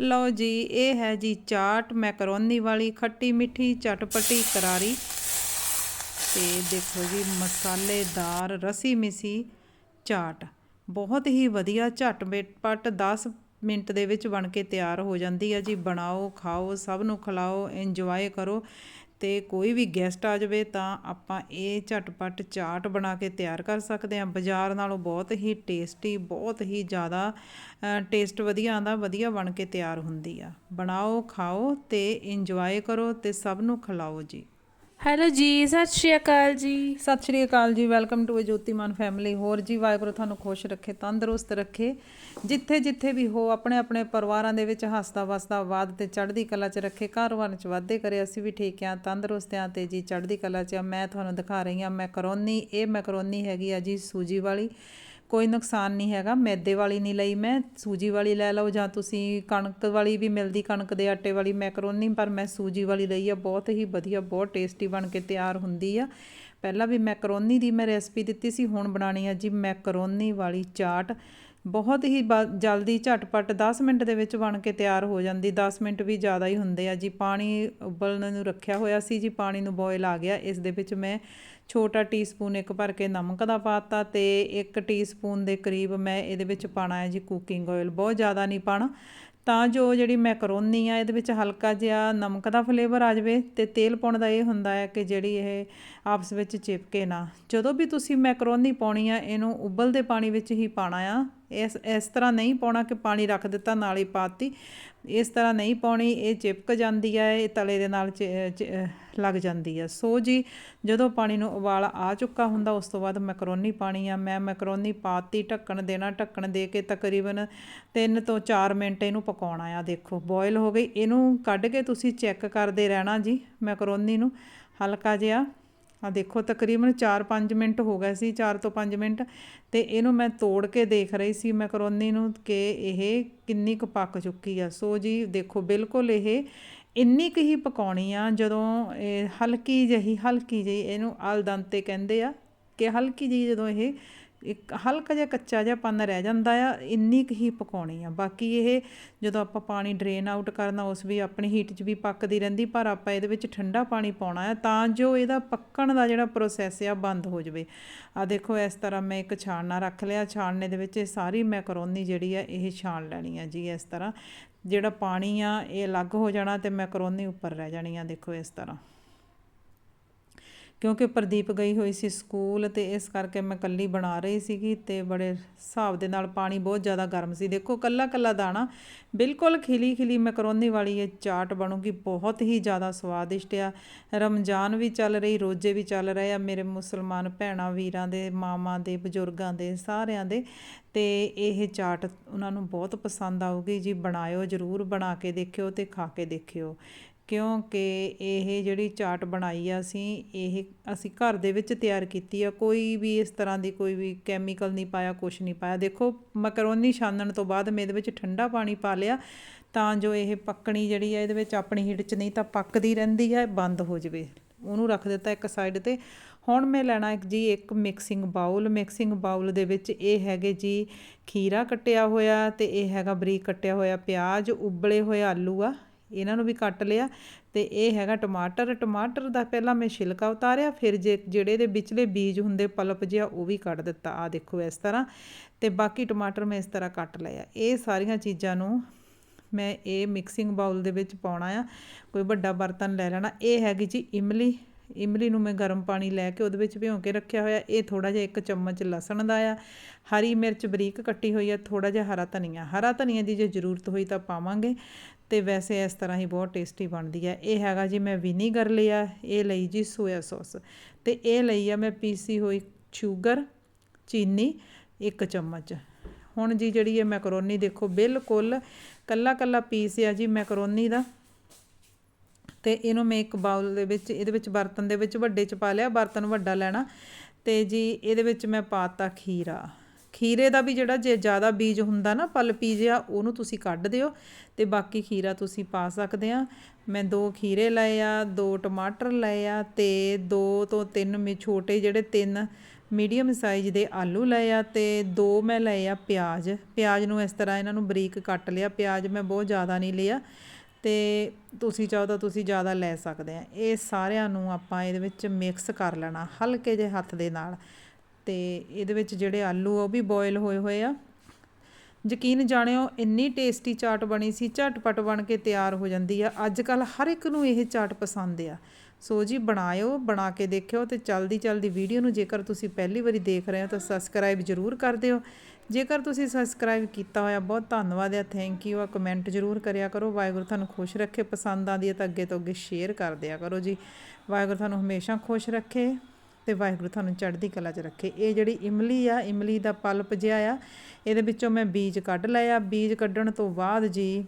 ਲਓ ਜੀ, ਇਹ ਹੈ ਜੀ ਚਾਟ, ਮੈਕਰੋਨੀ ਵਾਲੀ ਖੱਟੀ ਮਿੱਠੀ ਚਟਪਟੀ ਕਰਾਰੀ। ਤੇ ਦੇਖੋ ਜੀ, ਮਸਾਲੇਦਾਰ ਰਸੀ ਮਿਸੀ ਚਾਟ। ਬਹੁਤ ਹੀ ਵਧੀਆ ਝਟਪਟ 10 ਮਿੰਟ ਦੇ ਵਿੱਚ ਬਣ ਕੇ ਤਿਆਰ ਹੋ ਜਾਂਦੀ ਹੈ ਜੀ। ਬਣਾਓ, ਖਾਓ, ਸਭ ਨੂੰ ਖਿਲਾਓ, ਇੰਜੋਏ ਕਰੋ। ਅਤੇ ਕੋਈ ਵੀ ਗੈਸਟ ਆ ਜਾਵੇ ਤਾਂ ਆਪਾਂ ਇਹ ਝਟਪਟ ਚਾਟ ਬਣਾ ਕੇ ਤਿਆਰ ਕਰ ਸਕਦੇ ਹਾਂ। ਬਾਜ਼ਾਰ ਨਾਲੋਂ ਬਹੁਤ ਹੀ ਟੇਸਟੀ ਬਹੁਤ ਹੀ ਜ਼ਿਆਦਾ ਟੇਸਟ ਵਧੀਆ ਆਉਂਦਾ ਵਧੀਆ ਬਣ ਕੇ ਤਿਆਰ ਹੁੰਦੀ ਆ। ਬਣਾਓ, ਖਾਓ ਅਤੇ ਇੰਜੋਏ ਕਰੋ ਅਤੇ ਸਭ ਨੂੰ ਖਿਲਾਓ ਜੀ। ਹੈਲੋ ਜੀ, ਸਤਿ ਸ਼੍ਰੀ ਅਕਾਲ ਜੀ। ਸਤਿ ਸ਼੍ਰੀ ਅਕਾਲ ਜੀ, ਵੈਲਕਮ ਟੂ ਜੋਤੀਮਾਨ ਫੈਮਿਲੀ। ਹੋਰ ਜੀ, ਵਾਹਿਗੁਰੂ ਤੁਹਾਨੂੰ ਖੁਸ਼ ਰੱਖੇ, ਤੰਦਰੁਸਤ ਰੱਖੇ। ਜਿੱਥੇ ਜਿੱਥੇ ਵੀ ਹੋ, ਆਪਣੇ ਆਪਣੇ ਪਰਿਵਾਰਾਂ ਦੇ ਵਿੱਚ ਹੱਸਦਾ ਵਸਦਾ ਬਾਦ ਤੇ ਚੜ੍ਹਦੀ ਕਲਾ 'ਚ ਰੱਖੇ ਕਾਰੋਬਾਰ 'ਚ ਵਾਧੇ ਕਰੇ, ਅਸੀਂ ਵੀ ਠੀਕ ਆ ਤੰਦਰੁਸਤ ਆ ਤੇ ਜੀ, ਚੜ੍ਹਦੀ ਕਲਾ 'ਚ ਆ। ਮੈਂ ਤੁਹਾਨੂੰ ਦਿਖਾ ਰਹੀ ਆ ਮੈਕਰੋਨੀ, ਇਹ ਮੈਕਰੋਨੀ ਹੈਗੀ ਆ ਜੀ, ਸੂਜੀ ਵਾਲੀ। ਕੋਈ ਨੁਕਸਾਨ ਨਹੀਂ ਹੈਗਾ। ਮੈਦੇ ਵਾਲੀ ਨਹੀਂ ਲਈ ਮੈਂ, ਸੂਜੀ ਵਾਲੀ ਲੈ ਲਓ ਜਾਂ ਤੁਸੀਂ ਕਣਕ ਵਾਲੀ ਵੀ ਮਿਲਦੀ, ਕਣਕ ਦੇ ਆਟੇ ਵਾਲੀ ਮੈਕਰੋਨੀ, ਪਰ ਮੈਂ ਸੂਜੀ ਵਾਲੀ ਲਈ ਆ। ਬਹੁਤ ਹੀ ਵਧੀਆ, ਬਹੁਤ ਟੇਸਟੀ ਬਣ ਕੇ ਤਿਆਰ ਹੁੰਦੀ ਆ। ਪਹਿਲਾਂ ਵੀ ਮੈਕਰੋਨੀ ਦੀ ਮੈਂ ਰੈਸਪੀ ਦਿੱਤੀ ਸੀ, ਹੁਣ ਬਣਾਣੀ ਆ ਜੀ ਮੈਕਰੋਨੀ ਵਾਲੀ ਚਾਟ। ਬਹੁਤ ਹੀ ਬ- ਜਲਦੀ ਝਟਪਟ 10 ਮਿੰਟ ਦੇ ਵਿੱਚ ਬਣ ਕੇ ਤਿਆਰ ਹੋ ਜਾਂਦੀ। 10 ਮਿੰਟ ਵੀ ਜ਼ਿਆਦਾ ਹੀ ਹੁੰਦੇ ਆ ਜੀ। ਪਾਣੀ ਉਬਲਣ ਨੂੰ ਰੱਖਿਆ ਹੋਇਆ ਸੀ ਜੀ, ਪਾਣੀ ਨੂੰ ਬੋਇਲ ਆ ਗਿਆ। ਇਸ ਦੇ ਵਿੱਚ ਮੈਂ ਛੋਟਾ ਟੀਸਪੂਨ ਇੱਕ ਭਰ ਕੇ ਨਮਕ ਦਾ ਪਾਤਾ ਤੇ ਇੱਕ ਟੀਸਪੂਨ ਦੇ ਕਰੀਬ ਮੈਂ ਇਹਦੇ ਵਿੱਚ ਪਾਣਾ ਹੈ ਜੀ ਕੁਕਿੰਗ ਆਇਲ ਬਹੁਤ ਜ਼ਿਆਦਾ ਨਹੀਂ ਪਾਣਾ। ਤਾਂ ਜੋ ਜਿਹੜੀ ਮੈਕਰੋਨੀ ਆ, ਇਹਦੇ ਵਿੱਚ ਹਲਕਾ ਜਿਹਾ ਨਮਕ ਦਾ ਫਲੇਵਰ ਆ ਜਾਵੇ ਤੇ ਤੇਲ ਪਾਉਣ ਦਾ ਇਹ ਹੁੰਦਾ ਹੈ ਕਿ ਜਿਹੜੀ ਇਹ ਆਪਸ ਵਿੱਚ ਚਿਪਕੇ ਨਾ। ਜਦੋਂ ਵੀ ਤੁਸੀਂ ਮੈਕਰੋਨੀ ਪਾਉਣੀ ਆ, ਇਹਨੂੰ ਉਬਲਦੇ ਪਾਣੀ ਵਿੱਚ ਹੀ ਪਾਣਾ ਆ। ਇਸ ਇਸ ਤਰ੍ਹਾਂ ਨਹੀਂ ਪਾਉਣਾ ਕਿ ਪਾਣੀ ਰੱਖ ਦਿੱਤਾ, ਨਾਲ ਹੀ ਪਾਤੀ। ਇਸ ਤਰ੍ਹਾਂ ਨਹੀਂ ਪਾਉਣੀ, ਇਹ ਚਿਪਕ ਜਾਂਦੀ ਹੈ ਇਹ ਤਲੇ ਦੇ ਨਾਲ ਚ- ਲੱਗ ਜਾਂਦੀ ਹੈ ਸੋ ਜੀ, ਜਦੋਂ ਪਾਣੀ ਨੂੰ ਉਬਾਲ ਆ ਚੁੱਕਾ ਹੁੰਦਾ, ਉਸ ਤੋਂ ਬਾਅਦ ਮੈਕਰੋਨੀ ਪਾਣੀ ਆ। ਮੈਂ ਮੈਕਰੋਨੀ ਪਾਤੀ, ਢੱਕਣ ਦੇਣਾ, ਢੱਕਣ ਦੇ ਕੇ ਤਕਰੀਬਨ 3 ਤੋਂ 4 ਮਿੰਟ ਇਹਨੂੰ ਪਕਾਉਣਾ ਆ। ਦੇਖੋ, ਬੋਇਲ ਹੋ ਗਈ। ਇਹਨੂੰ ਕੱਢ ਕੇ ਤੁਸੀਂ ਚੈੱਕ ਕਰਦੇ ਰਹਿਣਾ ਜੀ ਮੈਕਰੋਨੀ ਨੂੰ, ਹਲਕਾ ਜਿਹਾ। ਆ ਦੇਖੋ ਤਕਰੀਬਨ 4-5 ਮਿੰਟ ਹੋ ਗਏ ਸੀ 4 ਤੋਂ 5 ਮਿੰਟ ਤੇ ਇਹਨੂੰ ਮੈਂ ਤੋੜ ਕੇ ਦੇਖ ਰਹੀ ਸੀ, ਮੈਕਰੋਨੀ ਨੂੰ ਕਿ ਇਹ ਕਿੰਨੀ ਕੁ ਪੱਕ ਚੁੱਕੀ ਆ। ਸੋ ਜੀ ਦੇਖੋ ਬਿਲਕੁਲ ਇਹ ਇੰਨੀ ਕੁ ਹੀ ਪਕਾਉਣੀ ਆ, ਜਦੋਂ ਇਹ ਹਲਕੀ ਜਿਹੀ ਹਲਕੀ ਜਿਹੀ ਇਹਨੂੰ ਅਲ ਦੰਤੇ ਕਹਿੰਦੇ ਆ ਕਿ ਹਲਕੀ ਜਿਹੀ ਜਦੋਂ ਇਹ ਇੱਕ ਹਲਕਾ ਜਿਹਾ ਕੱਚਾ ਜਿਹਾ ਪਨ ਰਹਿ ਜਾਂਦਾ ਆ, ਇੰਨੀ ਕੁ ਹੀ ਪਕਾਉਣੀ ਆ। ਬਾਕੀ ਇਹ ਜਦੋਂ ਆਪਾਂ ਪਾਣੀ ਡਰੇਨ ਆਊਟ ਕਰਨਾ, ਉਸ ਵੀ ਆਪਣੀ ਹੀਟ 'ਚ ਵੀ ਪੱਕਦੀ ਰਹਿੰਦੀ, ਪਰ ਆਪਾਂ ਇਹਦੇ ਵਿੱਚ ਠੰਡਾ ਪਾਣੀ ਪਾਉਣਾ ਆ ਤਾਂ ਜੋ ਇਹਦਾ ਪੱਕਣ ਦਾ ਜਿਹੜਾ ਪ੍ਰੋਸੈਸ ਆ, ਬੰਦ ਹੋ ਜਾਵੇ। ਆ ਦੇਖੋ, ਇਸ ਤਰ੍ਹਾਂ ਮੈਂ ਇੱਕ ਛਾਣਨਾ ਰੱਖ ਲਿਆ। ਛਾਣਨੇ ਦੇ ਵਿੱਚ ਇਹ ਸਾਰੀ ਮੈਕਰੋਨੀ ਜਿਹੜੀ ਆ, ਇਹ ਛਾਣ ਲੈਣੀ ਆ ਜੀ ਇਸ ਤਰ੍ਹਾਂ। ਜਿਹੜਾ ਪਾਣੀ ਆ, ਇਹ ਅਲੱਗ ਹੋ ਜਾਣਾ ਤੇ ਮੈਕਰੋਨੀ ਉੱਪਰ ਰਹਿ ਜਾਣੀ ਆ, ਦੇਖੋ ਇਸ ਤਰ੍ਹਾਂ। ਕਿਉਂਕਿ ਪ੍ਰਦੀਪ ਗਈ ਹੋਈ ਸੀ ਸਕੂਲ ਤੇ ਇਸ ਕਰਕੇ ਮੈਂ ਕੱਲੀ ਬਣਾ ਰਹੀ ਸੀਗੀ ਤੇ ਬੜੇ ਹਿਸਾਬ ਦੇ ਨਾਲ ਪਾਣੀ ਬਹੁਤ ਜ਼ਿਆਦਾ ਗਰਮ ਸੀ। ਦੇਖੋ ਕੱਲਾ ਕੱਲਾ ਦਾਣਾ, ਬਿਲਕੁਲ ਖਿਲੀ ਖਿਲੀ ਮੈਕਰੋਨੀ ਵਾਲੀ ਇਹ ਚਾਟ ਬਣੂਗੀ, ਬਹੁਤ ਹੀ ਜ਼ਿਆਦਾ ਸਵਾਦਿਸ਼ਟ ਆ। ਰਮਜ਼ਾਨ ਵੀ ਚੱਲ ਰਹੀ, ਰੋਜ਼ੇ ਵੀ ਚੱਲ ਰਹੇ ਆ, ਮੇਰੇ ਮੁਸਲਮਾਨ ਭੈਣਾਂ, ਵੀਰਾਂ ਦੇ ਮਾਮਾ ਦੇ, ਬਜ਼ੁਰਗਾਂ ਦੇ, ਸਾਰਿਆਂ ਦੇ। ਤੇ ਇਹ ਚਾਟ ਉਹਨਾਂ ਨੂੰ ਬਹੁਤ ਪਸੰਦ ਆਊਗੀ ਜੀ, ਬਣਾਇਓ, ਜਰੂਰ ਬਣਾ ਕੇ ਦੇਖਿਓ ਤੇ ਖਾ ਕੇ ਦੇਖਿਓ। ਕਿਉਂਕਿ ਇਹ ਜਿਹੜੀ ਚਾਟ ਬਣਾਈ ਆ ਅਸੀਂ, ਇਹ ਅਸੀਂ ਘਰ ਦੇ ਵਿੱਚ ਤਿਆਰ ਕੀਤੀ ਆ। ਕੋਈ ਵੀ ਇਸ ਤਰ੍ਹਾਂ ਦੀ ਕੋਈ ਵੀ ਕੈਮੀਕਲ ਨਹੀਂ ਪਾਇਆ, ਕੁਛ ਨਹੀਂ ਪਾਇਆ। ਦੇਖੋ ਮਕਰੋਨੀ ਛਾਨਣ ਤੋਂ ਬਾਅਦ ਮੈਂ ਇਹਦੇ ਵਿੱਚ ਠੰਡਾ ਪਾਣੀ ਪਾ ਲਿਆ, ਤਾਂ ਜੋ ਇਹ ਪੱਕਣੀ ਜਿਹੜੀ ਆ, ਇਹਦੇ ਵਿੱਚ ਆਪਣੀ ਹੀਟ 'ਚ ਨਹੀਂ ਤਾਂ ਪੱਕਦੀ ਰਹਿੰਦੀ ਹੈ ਬੰਦ ਹੋ ਜਵੇ। ਉਹਨੂੰ ਰੱਖ ਦਿੱਤਾ ਇੱਕ ਸਾਈਡ ਤੇ। ਹੁਣ ਮੈਂ ਲੈਣਾ ਇੱਕ ਜੀ, ਇੱਕ ਮਿਕਸਿੰਗ ਬਾਉਲ ਮਿਕਸਿੰਗ ਬਾਉਲ ਦੇ ਵਿੱਚ ਇਹ ਹੈਗੇ ਜੀ ਖੀਰਾ ਕੱਟਿਆ ਹੋਇਆ ਤੇ ਇਹ ਹੈਗਾ ਬਰੀਕ ਕੱਟਿਆ ਹੋਇਆ ਪਿਆਜ਼, ਉਬਲੇ ਹੋਏ ਆਲੂ ਆ। ਇਹਨਾਂ ਨੂੰ ਵੀ ਕੱਟ ਲਿਆ ਤੇ ਇਹ ਹੈਗਾ ਟਮਾਟਰ। ਟਮਾਟਰ ਦਾ ਪਹਿਲਾਂ ਮੈਂ ਛਿਲਕਾ ਉਤਾਰਿਆ, ਫਿਰ ਜੇ ਜਿਹੜੇ ਦੇ ਵਿਚਲੇ ਬੀਜ ਹੁੰਦੇ ਪਲਪ ਜਿਹਾ ਉਹ ਵੀ ਕੱਢ ਦਿੱਤਾ। ਆ ਦੇਖੋ ਇਸ ਤਰ੍ਹਾਂ। ਤੇ ਬਾਕੀ ਟਮਾਟਰ ਮੈਂ ਇਸ ਤਰ੍ਹਾਂ ਕੱਟ ਲਿਆ ਇਹ ਸਾਰੀਆਂ ਚੀਜ਼ਾਂ ਨੂੰ ਮੈਂ ਇਹ ਮਿਕਸਿੰਗ ਬਾਉਲ ਦੇ ਵਿੱਚ ਪਾਉਣਾ ਆ। ਕੋਈ ਵੱਡਾ ਬਰਤਨ ਲੈ ਲੈਣਾ। ਇਹ ਹੈਗੀ ਜੀ ਇਮਲੀ। ਇਮਲੀ ਨੂੰ ਮੈਂ ਗਰਮ ਪਾਣੀ ਲੈ ਕੇ ਉਹਦੇ ਵਿੱਚ ਭਿਉਂ ਕੇ ਰੱਖਿਆ ਹੋਇਆ। ਇਹ ਥੋੜਾ ਜਿਹਾ ਇੱਕ ਚਮਚ ਲਸਣ ਦਾ ਆ। ਹਰੀ ਮਿਰਚ ਬਰੀਕ ਕੱਟੀ ਹੋਈ ਆ। ਥੋੜਾ ਜਿਹਾ ਹਰਾ ਧਨੀਆ। ਹਰਾ ਧਨੀਆ ਦੀ ਜੇ ਜ਼ਰੂਰਤ ਹੋਈ ਤਾਂ ਪਾਵਾਂਗੇ। ਤੇ ਵੈਸੇ ਇਸ ਤਰ੍ਹਾਂ ਹੀ ਬਹੁਤ ਟੇਸਟੀ ਬਣਦੀ ਹੈ। ਇਹ ਹੈਗਾ ਜੀ ਮੈਂ ਵਿਨੀਗਰ ਲਿਆ, ਇਹ ਲਈ ਜੀ ਸੋਇਆ ਸੌਸ। ਤੇ ਇਹ ਲਈ ਆ ਮੈਂ ਪੀਸੀ ਹੋਈ ਸ਼ੂਗਰ, ਚੀਨੀ ਇੱਕ ਚਮਚ। ਹੁਣ ਜੀ ਜਿਹੜੀ ਇਹ ਮੈਕਰੋਨੀ ਦੇਖੋ, ਬਿਲਕੁਲ ਕੱਲਾ ਕੱਲਾ ਪੀਸ ਆ ਜੀ ਮੈਕਰੋਨੀ ਦਾ। ਤੇ ਇਹਨੂੰ ਮੈਂ ਇੱਕ ਬਾਉਲ ਦੇ ਵਿੱਚ, ਇਹਦੇ ਵਿੱਚ ਬਰਤਨ ਦੇ ਵਿੱਚ ਵੱਡੇ ਚ ਪਾ ਲਿਆ, ਬਰਤਨ ਵੱਡਾ ਲੈਣਾ। ਤੇ ਜੀ ਇਹਦੇ ਵਿੱਚ ਮੈਂ ਪਾਤਾ ਖੀਰਾ। ਖੀਰੇ ਦਾ ਵੀ ਜਿਹੜਾ ਜੇ ਜ਼ਿਆਦਾ ਬੀਜ ਹੁੰਦਾ ਨਾ ਪਲਪੀ ਜਿਹਾ ਉਹਨੂੰ ਤੁਸੀਂ ਕੱਢ ਦਿਓ ਤੇ ਬਾਕੀ ਖੀਰਾ ਤੁਸੀਂ ਪਾ ਸਕਦੇ ਆ। ਮੈਂ ਦੋ ਖੀਰੇ ਲਏ ਆ, ਦੋ ਟਮਾਟਰ ਲਏ ਆ ਤੇ ਦੋ ਤੋਂ ਤਿੰਨ ਮੇ, ਛੋਟੇ ਜਿਹੜੇ ਤਿੰਨ ਮੀਡੀਅਮ ਸਾਈਜ਼ ਦੇ ਆਲੂ ਲਏ ਆ ਤੇ ਦੋ ਮੈਂ ਲਏ ਆ ਪਿਆਜ਼। ਪਿਆਜ਼ ਨੂੰ ਇਸ ਤਰ੍ਹਾਂ ਇਹਨਾਂ ਨੂੰ ਬਰੀਕ ਕੱਟ ਲਿਆ, ਪਿਆਜ਼ ਮੈਂ ਬਹੁਤ ਜ਼ਿਆਦਾ ਨਹੀਂ ਲਿਆ ਤੇ ਤੁਸੀਂ ਚਾਹੋ ਤਾਂ ਤੁਸੀਂ ਜ਼ਿਆਦਾ ਲੈ ਸਕਦੇ ਆ। ਇਹ ਸਾਰਿਆਂ ਨੂੰ ਆਪਾਂ ਇਹਦੇ ਵਿੱਚ ਮਿਕਸ ਕਰ ਲੈਣਾ, ਹਲਕੇ ਜਿਹੇ ਹੱਥ ਦੇ ਨਾਲ। ਅਤੇ ਇਹਦੇ ਵਿੱਚ ਜਿਹੜੇ ਆਲੂ ਆ ਉਹ ਵੀ ਬੋਇਲ ਹੋਏ ਹੋਏ ਆ। ਯਕੀਨ ਜਾਣਿਓ, ਇੰਨੀ ਟੇਸਟੀ ਚਾਟ ਬਣੀ ਸੀ, ਝਟਪਟ ਬਣ ਕੇ ਤਿਆਰ ਹੋ ਜਾਂਦੀ ਆ। ਅੱਜ ਕੱਲ ਹਰ ਇੱਕ ਨੂੰ ਇਹ ਚਾਟ ਪਸੰਦ ਆ। ਸੋ ਜੀ, ਬਣਾਇਓ, ਬਣਾ ਕੇ ਦੇਖਿਓ ਤੇ ਚਲਦੀ ਚਲਦੀ ਵੀਡੀਓ ਨੂੰ ਜੇਕਰ ਤੁਸੀਂ ਪਹਿਲੀ ਵਾਰੀ ਦੇਖ ਰਹੇ ਹੋ ਤਾਂ ਸਬਸਕ੍ਰਾਈਬ ਜ਼ਰੂਰ ਕਰ ਦਿਓ। ਜੇਕਰ ਤੁਸੀਂ ਸਬਸਕ੍ਰਾਈਬ ਕੀਤਾ ਹੋਇਆ, ਬਹੁਤ ਧੰਨਵਾਦ ਆ। ਥੈਂਕ ਯੂ ਆ। ਕਮੈਂਟ ਜ਼ਰੂਰ ਕਰਿਆ ਕਰੋ। ਵਾਹਿਗੁਰੂ ਤੁਹਾਨੂੰ ਖੁਸ਼ ਰੱਖੇ। ਪਸੰਦ ਆਉਂਦੀ ਹੈ ਤਾਂ ਅੱਗੇ ਤੋਂ ਅੱਗੇ ਸ਼ੇਅਰ ਕਰ ਦਿਆ ਕਰੋ ਜੀ। ਵਾਹਿਗੁਰੂ ਤੁਹਾਨੂੰ ਹਮੇਸ਼ਾ ਖੁਸ਼ ਰੱਖੇ। ਤੇ ਵਾਹਿਗੁਰੂ ਤੁਹਾਨੂੰ ਚੜ੍ਹਦੀ ਕਲਾ 'ਚ ਰੱਖੇ। ਇਹ ਜਿਹੜੀ ਇਮਲੀ ਆ, ਇਮਲੀ ਦਾ ਪਲਪ ਜਿਹਾ ਆ, ਇਹਦੇ ਵਿੱਚੋਂ ਮੈਂ ਬੀਜ ਕੱਢ ਲਿਆ। ਬੀਜ ਕੱਢਣ ਤੋਂ ਬਾਅਦ ਜੀ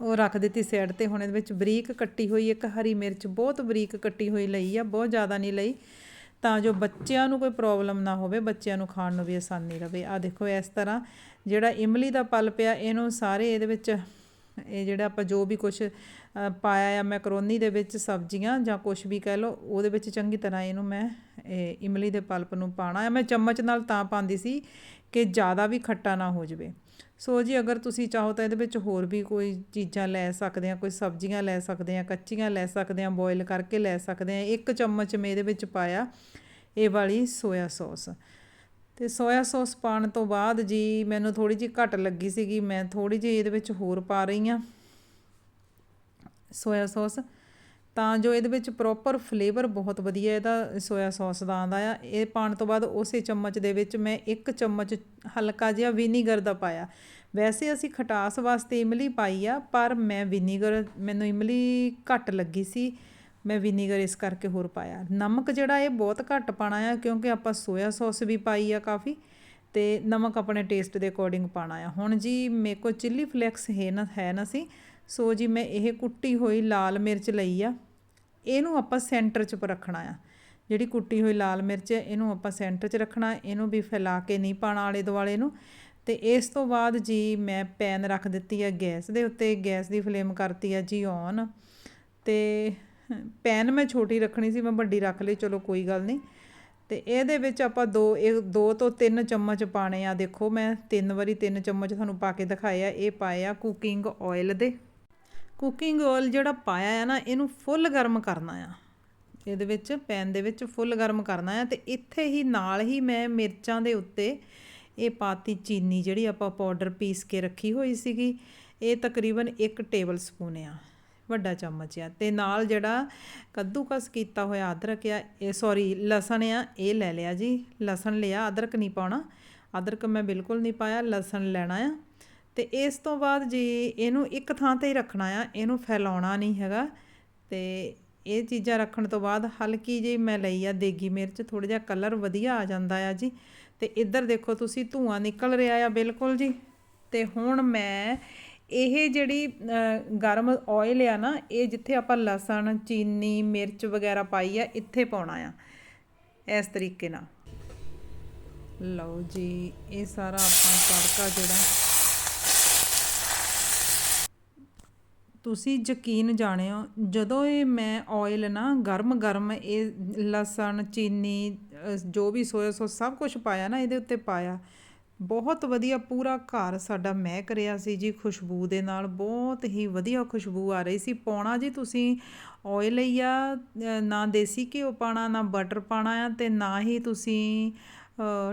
ਉਹ ਰੱਖ ਦਿੱਤੀ ਸਾਈਡ ਤੇ। ਹੁਣ ਇਹਦੇ ਵਿੱਚ ਬਰੀਕ ਕੱਟੀ ਹੋਈ, ਇੱਕ ਹਰੀ ਮਿਰਚ, ਬਹੁਤ ਬਰੀਕ ਕੱਟੀ ਹੋਈ ਲਈ ਆ, ਬਹੁਤ ਜ਼ਿਆਦਾ ਨਹੀਂ ਲਈ। ਤਾਂ ਜੋ ਬੱਚਿਆਂ ਨੂੰ ਕੋਈ ਪ੍ਰੋਬਲਮ ਨਾ ਹੋਵੇ, ਬੱਚਿਆਂ ਨੂੰ ਖਾਣ ਨੂੰ ਵੀ ਆਸਾਨੀ ਰਵੇ। ਆ ਦੇਖੋ ਇਸ ਤਰ੍ਹਾਂ ਜਿਹੜਾ ਇਮਲੀ ਦਾ ਪਲ ਪਿਆ, ਇਹਨੂੰ ਸਾਰੇ ਇਹਦੇ ਵਿੱਚ ਇਹ ਜਿਹੜਾ ਆਪਾਂ ਜੋ ਵੀ ਕੁਝ ਪਾਇਆ ਆ ਮੈਕਰੋਨੀ ਦੇ ਵਿੱਚ ਸਬਜ਼ੀਆਂ ਜਾਂ ਕੁਝ ਵੀ ਕਹਿ ਲਓ, ਉਹਦੇ ਵਿੱਚ ਚੰਗੀ ਤਰ੍ਹਾਂ ਇਹਨੂੰ ਮੈਂ, ਇਹ, ਇਮਲੀ ਦੇ ਪਲਪ ਨੂੰ ਪਾਣਾ ਆ। ਮੈਂ ਚਮਚ ਨਾਲ ਤਾਂ ਪਾਉਂਦੀ ਸੀ ਕਿ ਜ਼ਿਆਦਾ ਵੀ ਖੱਟਾ ਨਾ ਹੋ ਜਾਵੇ। ਸੋ ਜੀ, ਅਗਰ ਤੁਸੀਂ ਚਾਹੋ ਤਾਂ ਇਹਦੇ ਵਿੱਚ ਹੋਰ ਵੀ ਕੋਈ ਚੀਜ਼ਾਂ ਲੈ ਸਕਦੇ ਆ, ਕੋਈ ਸਬਜ਼ੀਆਂ ਲੈ ਸਕਦੇ ਆ, ਕੱਚੀਆਂ ਲੈ ਸਕਦੇ ਆ, ਬੋਇਲ ਕਰਕੇ ਲੈ ਸਕਦੇ ਆ। ਇੱਕ ਚਮਚ ਮੈਂ ਇਹਦੇ ਵਿੱਚ ਪਾਇਆ, ਇਹ ਵਾਲੀ ਸੋਇਆ ਸੌਸ। ਤੇ ਸੋਇਆ ਸੌਸ ਪਾਉਣ ਤੋਂ ਬਾਅਦ ਜੀ ਮੈਨੂੰ ਥੋੜੀ ਜਿਹੀ ਘੱਟ ਲੱਗੀ ਸੀਗੀ, ਮੈਂ ਥੋੜੀ ਜਿਹੀ ਇਹਦੇ ਵਿੱਚ ਹੋਰ ਪਾ ਰਹੀ ਆ ਸੋਇਆ ਸੌਸ। ਤਾਂ ਜੋ ਇਹਦੇ ਵਿੱਚ ਪ੍ਰੋਪਰ ਫਲੇਵਰ ਬਹੁਤ ਵਧੀਆ ਇਹਦਾ ਸੋਇਆ ਸੌਸ ਦਾ ਆਂਦਾ ਆ। ਇਹ ਪਾਉਣ ਤੋਂ ਬਾਅਦ ਉਸੇ ਚਮਚ ਦੇ ਵਿੱਚ ਮੈਂ ਇੱਕ ਚਮਚ ਹਲਕਾ ਜਿਹਾ ਵਿਨੀਗਰ ਦਾ ਪਾਇਆ। ਵੈਸੇ ਅਸੀਂ ਖਟਾਸ ਵਾਸਤੇ ਇਮਲੀ ਪਾਈ ਆ, ਪਰ ਮੈਂ ਵਿਨੀਗਰ ਮੈਨੂੰ ਇਮਲੀ ਘੱਟ ਲੱਗੀ ਸੀ। ਮੈਂ ਵਿਨੀਗਰ ਇਸ ਕਰਕੇ ਹੋਰ ਪਾਇਆ। ਨਮਕ ਜਿਹੜਾ ਇਹ ਬਹੁਤ ਘੱਟ ਪਾਣਾ ਆ, ਕਿਉਂਕਿ ਆਪਾਂ ਸੋਇਆ ਸੌਸ ਵੀ ਪਾਈ ਆ ਕਾਫੀ, ਤੇ ਨਮਕ ਆਪਣੇ ਟੇਸਟ ਦੇ ਅਕੋਰਡਿੰਗ ਪਾਣਾ ਆ। ਹੁਣ ਜੀ ਮੇਰੇ ਕੋ ਚਿੱਲੀ ਫਲੈਕਸ ਹੈ ਨਾ ਹੈ ਨਾ ਸੀ, ਸੋ ਜੀ ਮੈਂ ਇਹ ਕੁੱਟੀ ਹੋਈ ਲਾਲ ਮਿਰਚ ਲਈ ਆ। ਇਹਨੂੰ ਆਪਾਂ ਸੈਂਟਰ 'ਚ ਰੱਖਣਾ ਆ। ਜਿਹੜੀ ਕੁੱਟੀ ਹੋਈ ਲਾਲ ਮਿਰਚ ਹੈ ਇਹਨੂੰ ਆਪਾਂ ਸੈਂਟਰ 'ਚ ਰੱਖਣਾ, ਇਹਨੂੰ ਵੀ ਫੈਲਾ ਕੇ ਨਹੀਂ ਪਾਣਾ ਆਲੇ ਦੁਆਲੇ ਨੂੰ। ਤੇ ਇਸ ਤੋਂ ਬਾਅਦ ਜੀ ਮੈਂ ਪੈਨ ਰੱਖ ਦਿੱਤੀ ਆ ਗੈਸ ਦੇ ਉੱਤੇ, ਗੈਸ ਦੀ ਫਲੇਮ ਕਰਤੀ ਆ ਜੀ ਔਨ ਤੇ ਪੈਨ ਮੈਂ ਛੋਟੀ ਰੱਖਣੀ ਸੀ, ਮੈਂ ਵੱਡੀ ਰੱਖ ਲਈ, ਚਲੋ ਕੋਈ ਗੱਲ ਨਹੀਂ। ਤੇ ਇਹਦੇ ਵਿੱਚ ਆਪਾਂ ਦੋ, ਇਹ ਦੋ ਤੋਂ ਤਿੰਨ ਚਮਚ ਪਾਣੇ ਆ। ਦੇਖੋ, ਮੈਂ ਤਿੰਨ ਵਾਰੀ ਤਿੰਨ ਚਮਚ ਤੁਹਾਨੂੰ ਪਾ ਕੇ ਦਿਖਾਏ ਆ। ਇਹ ਪਾਏ ਆ ਕੁਕਿੰਗ ਆਇਲ ਦੇ। ਕੁਕਿੰਗ ਆਇਲ ਜਿਹੜਾ ਪਾਇਆ ਆ ਨਾ, ਇਹਨੂੰ ਫੁੱਲ ਗਰਮ ਕਰਨਾ ਆ। ਇਹਦੇ ਵਿੱਚ, ਪੈਨ ਦੇ ਵਿੱਚ ਫੁੱਲ ਗਰਮ ਕਰਨਾ ਆ। ਤੇ ਇੱਥੇ ਹੀ, ਨਾਲ ਹੀ ਮੈਂ ਮਿਰਚਾਂ ਦੇ ਉੱਤੇ ਇਹ ਪਾਤੀ ਚੀਨੀ ਜਿਹੜੀ ਆਪਾਂ ਪਾਊਡਰ ਪੀਸ ਕੇ ਰੱਖੀ ਹੋਈ ਸੀਗੀ। ਇਹ ਤਕਰੀਬਨ 1 ਟੇਬਲ ਸਪੂਨ ਆ। ਵੱਡਾ ਚਮਚ ਆ। ਤੇ ਨਾਲ ਜਿਹੜਾ ਕੱਦੂਕਸ ਕੀਤਾ ਹੋਇਆ ਅਦਰਕ ਆ, ਇਹ ਸੌਰੀ ਲਸਣ ਆ, ਇਹ ਲੈ ਲਿਆ ਜੀ। ਲਸਣ ਲਿਆ, ਅਦਰਕ ਨਹੀਂ ਪਾਉਣਾ। ਅਦਰਕ ਮੈਂ ਬਿਲਕੁਲ ਨਹੀਂ ਪਾਇਆ, ਲਸਣ ਲੈਣਾ ਆ। ਤੇ ਇਸ ਤੋਂ ਬਾਅਦ ਜੀ ਇਹਨੂੰ ਇੱਕ ਥਾਂ ਤੇ ਹੀ ਰੱਖਣਾ ਆ, ਇਹਨੂੰ ਫੈਲਾਉਣਾ ਨਹੀਂ ਹੈਗਾ। ਤੇ ਇਹ ਚੀਜ਼ਾਂ ਰੱਖਣ ਤੋਂ ਬਾਅਦ ਹਲਕੀ ਜਿਹੀ ਮੈਂ ਲਈ ਆ ਦੇਗੀ ਮਿਰਚ ਥੋੜਾ ਜਿਹਾ ਕਲਰ ਵਧੀਆ ਆ ਜਾਂਦਾ ਆ ਜੀ। ਤੇ ਇੱਧਰ ਦੇਖੋ ਤੁਸੀਂ ਧੂਆਂ ਨਿਕਲ ਰਿਹਾ ਆ ਬਿਲਕੁਲ ਜੀ। ਤੇ ਹੁਣ ਮੈਂ ਇਹ ਜਿਹੜੀ ਗਰਮ ਆਇਲ ਆ ਨਾ, ਇਹ ਜਿੱਥੇ ਆਪਾਂ ਲਸਣ, ਚੀਨੀ, ਮਿਰਚ ਵਗੈਰਾ ਪਾਈ ਆ, ਇੱਥੇ ਪਾਉਣਾ ਆ। ਇਸ ਤਰੀਕੇ ਨਾਲ। ਲਓ ਜੀ, ਇਹ ਸਾਰਾ ਆਪਾਂ ਤੜਕਾ ਜਿਹੜਾ। ਤੁਸੀਂ ਯਕੀਨ ਜਾਣਿਓ, ਜਦੋਂ ਇਹ ਮੈਂ ਆਇਲ ਨਾ ਗਰਮ ਗਰਮ ਇਹ ਲਸਣ, ਚੀਨੀ ਜੋ ਵੀ ਸੋਇਆ ਸੌਸ ਸਭ ਕੁਝ ਪਾਇਆ ਨਾ, ਇਹਦੇ ਉੱਤੇ ਪਾਇਆ ਬਹੁਤ ਵਧੀਆ ਪੂਰਾ ਘਰ ਸਾਡਾ ਮਹਿਕ ਰਿਹਾ ਸੀ ਜੀ, ਖੁਸ਼ਬੂ ਦੇ ਨਾਲ ਬਹੁਤ ਹੀ ਵਧੀਆ ਖੁਸ਼ਬੂ ਆ ਰਹੀ ਸੀ। ਪਾਉਣਾ ਜੀ ਤੁਸੀਂ ਆਇਲ ਹੀ ਆ ਨਾ ਦੇਸੀ ਘਿਓ ਪਾਣਾ, ਨਾ ਬਟਰ ਪਾਣਾ ਆ ਤੇ ਨਾ ਹੀ ਤੁਸੀਂ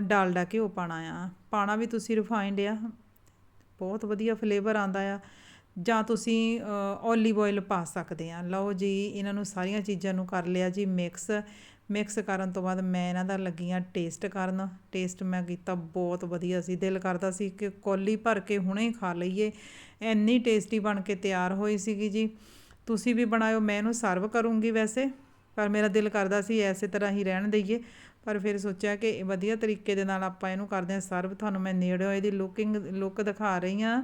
ਡਾਲਡਾ ਘਿਓ ਪਾਣਾ ਆ। ਪਾਣਾ ਵੀ ਤੁਸੀਂ ਰਿਫਾਈਨਡ ਆ। ਬਹੁਤ ਵਧੀਆ ਫਲੇਵਰ ਆਂਦਾ ਆ। ਜਾਂ ਤੁਸੀਂ ਓਲੀਵ ਆਇਲ ਪਾ ਸਕਦੇ ਆ। ਲਓ ਜੀ, ਇਹਨਾਂ ਨੂੰ ਸਾਰੀਆਂ ਚੀਜ਼ਾਂ ਨੂੰ ਕਰ ਲਿਆ ਜੀ ਮਿਕਸ ਮਿਕਸ ਕਰਨ ਤੋਂ ਬਾਅਦ ਮੈਂ ਇਹਨਾਂ ਦਾ ਲੱਗੀਆਂ ਟੇਸਟ ਕਰਨ। ਟੇਸਟ ਮੈਂ ਕੀਤਾ ਬਹੁਤ ਵਧੀਆ ਸੀ। ਦਿਲ ਕਰਦਾ ਸੀ ਕਿ ਕੋਲੀ ਭਰ ਕੇ ਹੁਣੇ ਹੀ ਖਾ ਲਈਏ। ਇੰਨੀ ਟੇਸਟੀ ਬਣ ਕੇ ਤਿਆਰ ਹੋਈ ਸੀਗੀ ਜੀ। ਤੁਸੀਂ ਵੀ ਬਣਾਇਓ, ਮੈਂ ਇਹਨੂੰ ਸਰਵ ਕਰੂੰਗੀ ਵੈਸੇ। ਪਰ ਮੇਰਾ ਦਿਲ ਕਰਦਾ ਸੀ ਐਸੇ ਤਰ੍ਹਾਂ ਹੀ ਰਹਿਣ ਦਈਏ। ਪਰ ਫਿਰ ਸੋਚਿਆ ਕਿ ਵਧੀਆ ਤਰੀਕੇ ਦੇ ਨਾਲ ਆਪਾਂ ਇਹਨੂੰ ਕਰਦੇ ਹਾਂ ਸਰਵ। ਤੁਹਾਨੂੰ ਮੈਂ ਨੇੜਿਓਂ ਇਹਦੀ ਲੁਕਿੰਗ ਲੁੱਕ ਦਿਖਾ ਰਹੀ ਹਾਂ।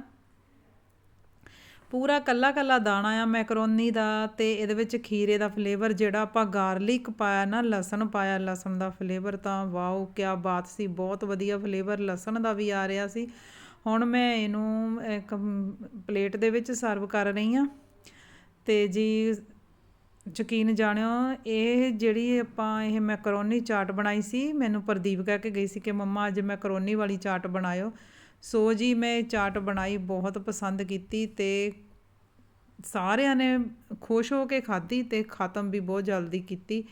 ਪੂਰਾ ਕੱਲਾ ਕੱਲਾ ਦਾਣਾ ਆ, ਮੈਕਰੋਨੀ ਦਾ ਤੇ ਇਹਦੇ ਵਿੱਚ ਖੀਰੇ ਦਾ ਫਲੇਵਰ ਜਿਹੜਾ ਆਪਾਂ ਗਾਰਲਿਕ ਪਾਇਆ ਨਾ, ਲਸਣ ਪਾਇਆ, ਲਸਣ ਦਾ ਫਲੇਵਰ ਤਾਂ ਵਾਓ ਕੀ ਬਾਤ ਸੀ, ਬਹੁਤ ਵਧੀਆ ਫਲੇਵਰ ਲਸਣ ਦਾ ਵੀ ਆ ਰਿਹਾ ਸੀ। ਹੁਣ ਮੈਂ ਇਹਨੂੰ ਇੱਕ ਪਲੇਟ ਦੇ ਵਿੱਚ ਸਰਵ ਕਰ ਰਹੀ ਆ ਤੇ ਜੀ, ਯਕੀਨ ਜਾਣਿਓ, ਇਹ ਜਿਹੜੀ ਆਪਾਂ ਇਹ ਮੈਕਰੋਨੀ ਚਾਟ ਬਣਾਈ ਸੀ, ਮੈਨੂੰ ਪ੍ਰਦੀਪ ਕਹਿ ਕੇ ਗਈ ਸੀ ਕਿ ਮੰਮਾ ਅੱਜ ਮੈਕਰੋਨੀ ਵਾਲੀ ਚਾਟ ਬਣਾਇਓ। ਸੋ ਜੀ, ਮੈਂ ਚਾਟ ਬਣਾਈ, ਬਹੁਤ ਪਸੰਦ ਕੀਤੀ ਤੇ ਸਾਰਿਆਂ ਨੇ ਖੁਸ਼ ਹੋ ਕੇ ਖਾਧੀ ਤੇ ਖਤਮ ਵੀ ਬਹੁਤ ਜਲਦੀ ਕੀਤੀ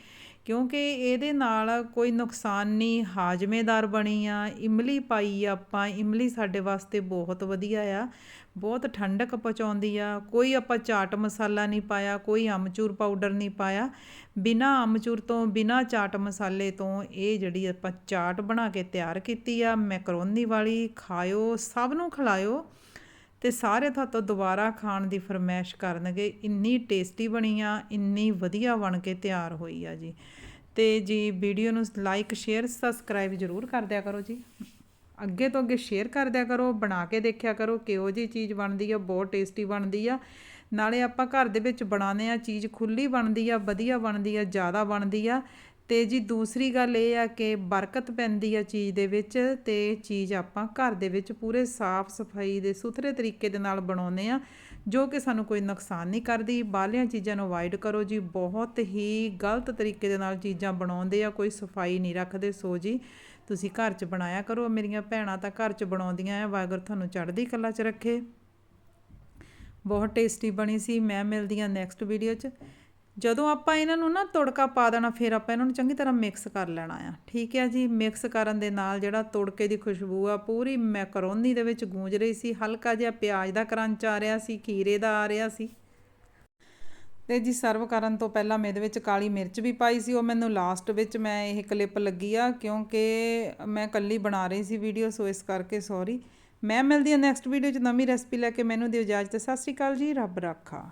ਕਿਉਂਕਿ ਇਹਦੇ ਨਾਲ ਕੋਈ ਨੁਕਸਾਨ ਨਹੀਂ, ਹਾਜ਼ਮੇਦਾਰ ਬਣੀ ਆ, ਇਮਲੀ ਪਾਈ ਆ ਆਪਾਂ, ਇਮਲੀ ਸਾਡੇ ਵਾਸਤੇ ਬਹੁਤ ਵਧੀਆ ਆ। ਬਹੁਤ ਠੰਡਕ ਪਹੁੰਚਾਉਂਦੀ ਆ। ਕੋਈ ਆਪਾਂ ਚਾਟ ਮਸਾਲਾ ਨਹੀਂ ਪਾਇਆ, ਕੋਈ ਅਮਚੂਰ ਪਾਊਡਰ ਨਹੀਂ ਪਾਇਆ। ਬਿਨਾ ਅਮਚੂਰ ਤੋਂ, ਬਿਨਾ ਚਾਟ ਮਸਾਲੇ ਤੋਂ ਇਹ ਜਿਹੜੀ ਆਪਾਂ ਚਾਟ ਬਣਾ ਕੇ ਤਿਆਰ ਕੀਤੀ ਆ, ਮੈਕਰੋਨੀ ਵਾਲੀ, ਖਾਇਓ, ਸਭ ਨੂੰ ਖਿਲਾਇਓ ਤੇ ਸਾਰੇ ਤੁਹਾਤੋਂ ਦੁਬਾਰਾ ਖਾਣ ਦੀ ਫਰਮਾਇਸ਼ ਕਰਨਗੇ। ਇੰਨੀ ਟੇਸਟੀ ਬਣੀ ਆ, ਇੰਨੀ ਵਧੀਆ ਬਣ ਕੇ ਤਿਆਰ ਹੋਈ ਆ ਜੀ। ਤੇ ਜੀ, ਵੀਡੀਓ ਨੂੰ ਲਾਈਕ ਸ਼ੇਅਰ ਸਬਸਕ੍ਰਾਈਬ ਜ਼ਰੂਰ ਕਰ ਦਿਆ ਕਰੋ ਜੀ। ਅੱਗੇ ਤੋਂ ਅੱਗੇ ਸ਼ੇਅਰ ਕਰਦਿਆ ਕਰੋ, ਬਣਾ ਕੇ ਦੇਖਿਆ ਕਰੋ ਕਿਹੋ ਜੀ ਚੀਜ਼ ਬਣਦੀ ਆ, ਬਹੁਤ ਟੇਸਟੀ ਬਣਦੀ ਆ। ਨਾਲੇ ਆਪਾਂ ਘਰ ਦੇ ਵਿੱਚ ਬਣਾਉਂਦੇ ਆ ਚੀਜ਼ ਖੁੱਲੀ ਬਣਦੀ ਆ, ਵਧੀਆ ਬਣਦੀ ਆ, ਜ਼ਿਆਦਾ ਬਣਦੀ ਆ। ਤੇ ਜੀ ਦੂਸਰੀ ਗੱਲ ਇਹ ਆ ਕਿ ਬਰਕਤ ਪੈਂਦੀ ਆ ਚੀਜ਼ ਦੇ ਵਿੱਚ ਤੇ ਚੀਜ਼ ਆਪਾਂ ਘਰ ਦੇ ਵਿੱਚ ਪੂਰੇ ਸਾਫ਼ ਸਫ਼ਾਈ ਦੇ ਸੁਥਰੇ ਤਰੀਕੇ ਦੇ ਨਾਲ ਬਣਾਉਂਦੇ ਆ ਜੋ ਕਿ ਸਾਨੂੰ ਕੋਈ ਨੁਕਸਾਨ ਨਹੀਂ ਕਰਦੀ। ਬਾਹਰਲੀਆਂ ਚੀਜ਼ਾਂ ਨੂੰ ਅਵਾਇਡ ਕਰੋ ਜੀ। ਬਹੁਤ ਹੀ ਗਲਤ ਤਰੀਕੇ ਦੇ ਨਾਲ ਚੀਜ਼ਾਂ ਬਣਾਉਂਦੇ ਆ। ਕੋਈ ਸਫ਼ਾਈ ਨਹੀਂ ਰੱਖਦੇ। ਸੋ ਜੀ, ਤੁਸੀਂ ਘਰ 'ਚ ਬਣਾਇਆ ਕਰੋ। ਮੇਰੀਆਂ ਭੈਣਾਂ ਤਾਂ ਘਰ 'ਚ ਬਣਾਉਂਦੀਆਂ ਆ। ਵਾਹਿਗੁਰੂ ਤੁਹਾਨੂੰ ਚੜ੍ਹਦੀ ਕਲਾ 'ਚ ਰੱਖੇ। ਬਹੁਤ ਟੇਸਟੀ ਬਣੀ ਸੀ। ਮੈਂ ਮਿਲਦੀ ਹਾਂ ਨੈਕਸਟ ਵੀਡੀਓ 'ਚ। ਜਦੋਂ ਆਪਾਂ ਇਹਨਾਂ ਨੂੰ ਨਾ ਤੁੜਕਾ ਪਾ ਦੇਣਾ, ਫਿਰ ਆਪਾਂ ਇਹਨਾਂ ਨੂੰ ਚੰਗੀ ਤਰ੍ਹਾਂ ਮਿਕਸ ਕਰ ਲੈਣਾ ਆ। ਠੀਕ ਹੈ ਜੀ? ਮਿਕਸ ਕਰਨ ਦੇ ਨਾਲ ਜਿਹੜਾ ਤੁੜਕੇ ਦੀ ਖੁਸ਼ਬੂ ਆ, ਪੂਰੀ ਮੈਕਰੋਨੀ ਦੇ ਵਿੱਚ ਗੂੰਜ ਰਹੀ ਸੀ। ਹਲਕਾ ਜਿਹਾ ਪਿਆਜ਼ ਦਾ ਕਰੰਚ ਆ ਰਿਹਾ ਸੀ, ਖੀਰੇ ਦਾ ਆ ਰਿਹਾ ਸੀ। ਤੇ ਜੀ ਸਰਵ ਕਰਨ ਤੋਂ ਪਹਿਲਾਂ ਮੈਂ ਇਹਦੇ ਵਿੱਚ ਕਾਲੀ ਮਿਰਚ ਵੀ ਪਾਈ ਸੀ। ਉਹ ਮੈਨੂੰ ਲਾਸਟ ਵਿੱਚ ਮੈਂ ਇਹ ਕਲਿੱਪ ਲੱਗੀ ਆ, ਕਿਉਂਕਿ ਮੈਂ ਕੱਲੀ ਬਣਾ ਰਹੀ ਸੀ ਵੀਡੀਓ ਸੋ ਇਸ ਕਰਕੇ ਸੌਰੀ ਮੈਂ ਮਿਲਦੀ ਹਾਂ ਨੈਕਸਟ ਵੀਡੀਓ 'ਚ ਨਵੀਂ ਰੈਸਪੀ ਲੈ ਕੇ। ਮੈਨੂੰ ਦਿਓ ਇਜਾਜ਼ਤ। ਸਤਿ ਸ਼੍ਰੀ ਅਕਾਲ ਜੀ। ਰੱਬ ਰਾਖਾ।